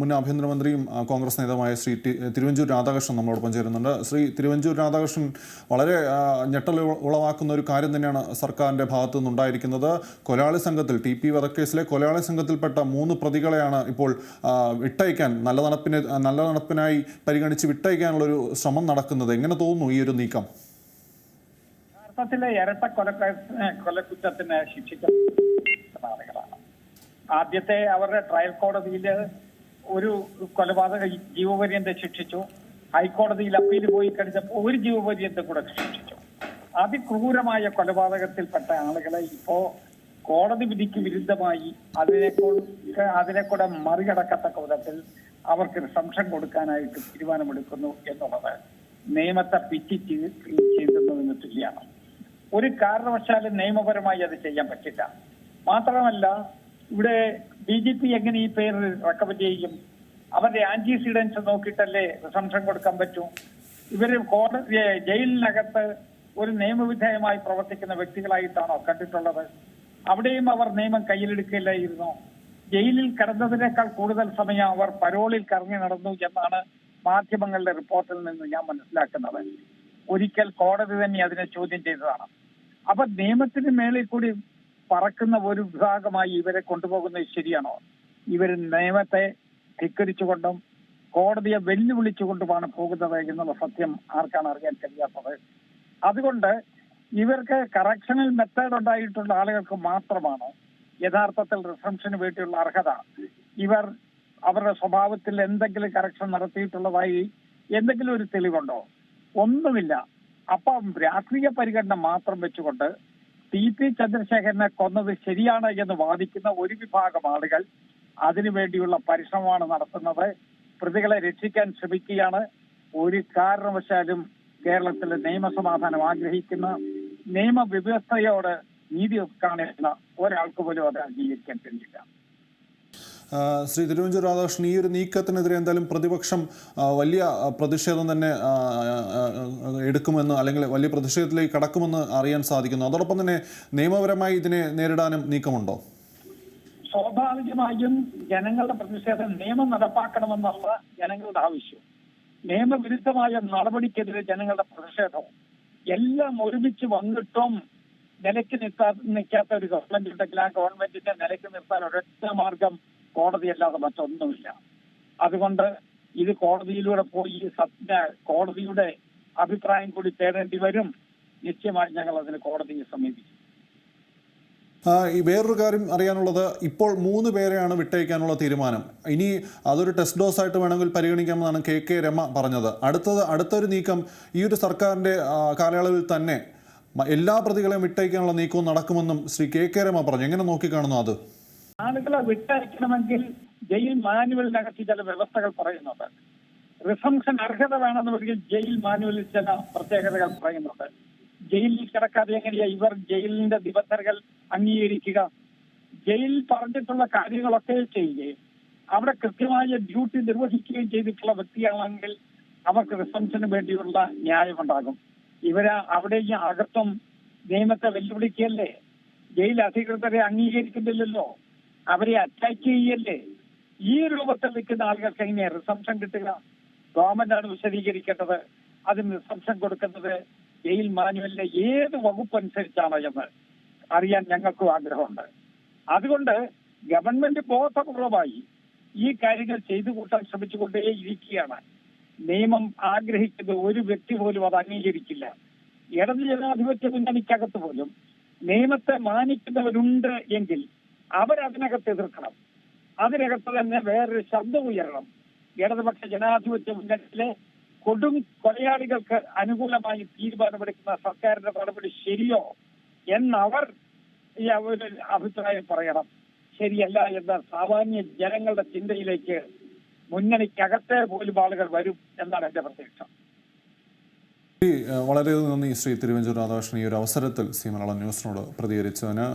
മുൻ ആഭ്യന്തരമന്ത്രിയും കോൺഗ്രസ് നേതാവുമായ ശ്രീ തിരുവഞ്ചൂർ രാധാകൃഷ്ണൻ നമ്മളോടൊപ്പം ചേരുന്നുണ്ട്. ശ്രീ തിരുവഞ്ചൂർ രാധാകൃഷ്ണൻ വളരെ ഞെട്ടൽ ഉളവാക്കുന്ന ഒരു കാര്യം തന്നെയാണ് സർക്കാരിന്റെ ഭാഗത്തു നിന്നുണ്ടായിരിക്കുന്നത്. കൊലാളി സംഘത്തിൽ ടി പി വധക്കേസിലെ കൊലാളി സംഘത്തിൽപ്പെട്ട മൂന്ന് പ്രതികളെയാണ് ഇപ്പോൾ വിട്ടയക്കാൻ നല്ല നടപ്പിന് നല്ല നടപ്പിനായി പരിഗണിച്ച് വിട്ടയക്കാനുള്ളൊരു ശ്രമം നടക്കുന്നത്. എങ്ങനെ തോന്നുന്നു ഈ ഒരു നീക്കം? ഇരട്ട കൊല കൊലക്കുറ്റത്തിന് ശിക്ഷിക്കുന്ന ആളുകളാണ്. ആദ്യത്തെ അവരുടെ ട്രയൽ കോടതിയിൽ ഒരു കൊലപാതക ജീവപര്യന്തം ശിക്ഷിച്ചു. ഹൈക്കോടതിയിൽ അപ്പീൽ പോയി കഴിഞ്ഞപ്പോൾ ഒരു ജീവപര്യന്തം കൂടെ ശിക്ഷിച്ചു. അതിക്രൂരമായ കൊലപാതകത്തിൽപ്പെട്ട ആളുകളെ ഇപ്പോ കോടതി വിധിക്ക് വിരുദ്ധമായി അതിനെക്കൂടെ അതിനെക്കൂടെ കൂടെ മറികടക്കത്തക്ക വിധത്തിൽ അവർക്ക് സംശയം കൊടുക്കാനായിട്ട് തീരുമാനമെടുക്കുന്നു എന്നുള്ളത് നിയമത്തെ പിറ്റി ചെയ്യുന്നതിന് തുല്യമാണ്. ഒരു കാരണവശാലും നിയമപരമായി അത് ചെയ്യാൻ പറ്റില്ല. മാത്രമല്ല ഇവിടെ ബി ജെ പി എങ്ങനെ ഈ പേര് റെക്കമെൻഡ് ചെയ്യും? അവരുടെ ആന്റിസിഡൻസ് നോക്കിയിട്ടല്ലേ റിസംഷൻ കൊടുക്കാൻ പറ്റൂ? ഇവർ കോടതി ജയിലിനകത്ത് ഒരു നിയമവിധേയമായി പ്രവർത്തിക്കുന്ന വ്യക്തികളായിട്ടാണോ കണ്ടിട്ടുള്ളത്? അവിടെയും അവർ നിയമം കയ്യിലെടുക്കില്ലായിരുന്നു ജയിലിൽ കിടന്നതിനേക്കാൾ കൂടുതൽ സമയം അവർ പരോളിൽ കറങ്ങി നടന്നു എന്നാണ് മാധ്യമങ്ങളുടെ റിപ്പോർട്ടിൽ നിന്ന് ഞാൻ മനസ്സിലാക്കുന്നത്. ഒരിക്കൽ കോടതി തന്നെ അതിനെ ചോദ്യം ചെയ്തതാണ്. അപ്പൊ നിയമത്തിന് മേളിൽ കൂടി പറക്കുന്ന ഒരു വിഭാഗമായി ഇവരെ കൊണ്ടുപോകുന്നത് ശരിയാണോ? ഇവർ നിയമത്തെ ധിക്കരിച്ചുകൊണ്ടും കോടതിയെ വെല്ലുവിളിച്ചുകൊണ്ടുമാണ് പോകുന്നത് എന്നുള്ള സത്യം ആർക്കാണ് അറിയാൻ കഴിയാത്തത്? അതുകൊണ്ട് ഇവർക്ക് കറക്ഷണൽ മെത്തേഡ് ഉണ്ടായിട്ടുള്ള ആളുകൾക്ക് മാത്രമാണ് യഥാർത്ഥത്തിൽ റിസംഷന് വേണ്ടിയുള്ള അർഹത. ഇവർ അവരുടെ സ്വഭാവത്തിൽ എന്തെങ്കിലും കറക്ഷൻ നടത്തിയിട്ടുള്ളതായി എന്തെങ്കിലും ഒരു തെളിവുണ്ടോ? ഒന്നുമില്ല. അപ്പം രാഷ്ട്രീയ പരിഗണന മാത്രം വെച്ചുകൊണ്ട് ടി പി ചന്ദ്രശേഖരനെ കൊന്നത് ശരിയാണ് എന്ന് വാദിക്കുന്ന ഒരു വിഭാഗം ആളുകൾ അതിനുവേണ്ടിയുള്ള പരിശ്രമമാണ് നടത്തുന്നത്. പ്രതികളെ രക്ഷിക്കാൻ ശ്രമിക്കുകയാണ്. ഒരു കാരണവശാലും കേരളത്തിലെ നിയമസമാധാനം ആഗ്രഹിക്കുന്ന നിയമവ്യവസ്ഥയോട് നീതി കാണേണ്ട ഒരാൾക്ക് പോലും അത് അംഗീകരിക്കാൻ കഴിയില്ല. ശ്രീ തിരുവഞ്ചൂർ രാധാകൃഷ്ണൻ ഈ ഒരു നീക്കത്തിനെതിരെ എന്തായാലും പ്രതിപക്ഷം വലിയ പ്രതിഷേധം തന്നെ എടുക്കുമെന്ന് അല്ലെങ്കിൽ വലിയ പ്രതിഷേധത്തിലേക്ക് കടക്കുമെന്ന് അറിയാൻ സാധിക്കുന്നു. അതോടൊപ്പം തന്നെ നിയമപരമായി ഇതിനെ നേരിടാനും നീക്കമുണ്ടോ? സ്വാഭാവികമായും ജനങ്ങളുടെ പ്രതിഷേധം നിയമം നടപ്പാക്കണമെന്നുള്ള ജനങ്ങളുടെ ആവശ്യം. നിയമവിരുദ്ധമായ നടപടിക്കെതിരെ ജനങ്ങളുടെ പ്രതിഷേധം. എല്ലാം ഒരുമിച്ച് വന്നിട്ടും നിലയ്ക്ക് നിർത്താ നിൽക്കാത്ത ഒരു ഗവൺമെന്റ് ഉണ്ടെങ്കിൽ ആ ഗവൺമെന്റിന്റെ നിലയ്ക്ക് നിർത്താൻ ഒരൊറ്റ മാർഗം കോടതിയല്ലാതെ മറ്റൊന്നുമില്ല. അതുകൊണ്ട് ഇത് കോടതിയിലൂടെ പോയി സത്യ കോടതിയുടെ അഭിപ്രായം കൂടി തേടേണ്ടി വരും. നിശ്ചയമായി ഞങ്ങൾ അതിന് കോടതിയെ സമീപിക്കും. വേറൊരു കാര്യം അറിയാനുള്ളത് ഇപ്പോൾ മൂന്ന് പേരെയാണ് വിട്ടയക്കാനുള്ള തീരുമാനം. ഇനി അതൊരു ടെസ്റ്റ് ഡോസ് ആയിട്ട് വേണമെങ്കിൽ പരിഗണിക്കാമെന്നാണ് കെ കെ രമ പറഞ്ഞത്. അടുത്തത് അടുത്തൊരു നീക്കം ഈ ഒരു സർക്കാരിന്റെ കാലയളവിൽ തന്നെ എല്ലാ പ്രതികളെയും വിട്ടയക്കാനുള്ള നീക്കവും നടക്കുമെന്നും ശ്രീ കെ കെ രമ പറഞ്ഞു. എങ്ങനെ നോക്കിക്കാണുന്നു അത്? ആളുകളെ വിട്ടയക്കണമെങ്കിൽ ജയിൽ മാനുവലിനകത്ത് ചില വ്യവസ്ഥകൾ പറയുന്നുണ്ട്. റിസംഷൻ അർഹത വേണമെന്നുണ്ടെങ്കിൽ ജയിൽ മാനുവലിൽ ചില പ്രത്യേകതകൾ പറയുന്നുണ്ട്. ജയിലിൽ കിടക്കാതെ എങ്ങനെയാ ഇവർ ജയിലിന്റെ നിബന്ധനകൾ അംഗീകരിക്കുക? ജയിൽ പറഞ്ഞിട്ടുള്ള കാര്യങ്ങളൊക്കെ ചെയ്യുകയും അവിടെ കൃത്യമായ ഡ്യൂട്ടി നിർവഹിക്കുകയും ചെയ്തിട്ടുള്ള വ്യക്തിയാണെങ്കിൽ അവർക്ക് റിസംഷന് വേണ്ടിയുള്ള ന്യായമുണ്ടാകും. ഇവർ അവിടെ ഈ അകത്തും നിയമത്തെ വെല്ലുവിളിക്കല്ലേ ജയിൽ അധികൃതരെ അംഗീകരിക്കുന്നില്ലല്ലോ. അവരെ അറ്റാക്ക് ചെയ്യല്ലേ? ഈ രൂപത്തിൽ നിൽക്കുന്ന ആളുകൾക്ക് എങ്ങനെയാ റിസംഷൻ കിട്ടുക? ഗവൺമെന്റാണ് വിശദീകരിക്കേണ്ടത്. അതിന് റിസംഷൻ കൊടുക്കുന്നത് ജയിൽ മാനുവലിന്റെ ഏത് വകുപ്പ് അനുസരിച്ചാണോ എന്ന് അറിയാൻ ഞങ്ങൾക്കും ആഗ്രഹമുണ്ട്. അതുകൊണ്ട് ഗവൺമെന്റ് ബോധപൂർവമായി ഈ കാര്യങ്ങൾ ചെയ്തു കൂട്ടാൻ ശ്രമിച്ചുകൊണ്ടേ ഇരിക്കുകയാണ് നിയമം ആഗ്രഹിക്കുന്ന ഒരു വ്യക്തി പോലും അത് അംഗീകരിക്കില്ല. ഇടത് ജനാധിപത്യ മുന്നണിക്കകത്ത് പോലും നിയമത്തെ മാനിക്കുന്നവരുണ്ട് എങ്കിൽ അവരതിനകത്ത് എതിർക്കണം. അതിനകത്ത് തന്നെ വേറൊരു ശബ്ദം ഉയരണം. ഇടതുപക്ഷ ജനാധിപത്യ മുന്നണിയിലെ കൊടും കൊലയാളികൾക്ക് അനുകൂലമായി തീരുമാനമെടുക്കുന്ന സർക്കാരിന്റെ നടപടി ശരിയോ എന്നവർ ഈ ഒരു അഭിപ്രായം പറയണം. ശരിയല്ല എന്ന സാമാന്യ ജനങ്ങളുടെ ചിന്തയിലേക്ക് മുന്നണിക്കകത്തെ പോലും ആളുകൾ വരും എന്നാണ് എന്റെ പ്രതീക്ഷ. വളരെയധികം നന്ദി ശ്രീ തിരുവഞ്ചൂർ രാധാകൃഷ്ണൻ ഈ ഒരു അവസരത്തിൽ സി ന്യൂസിനോട് പ്രതികരിച്ചതിന്.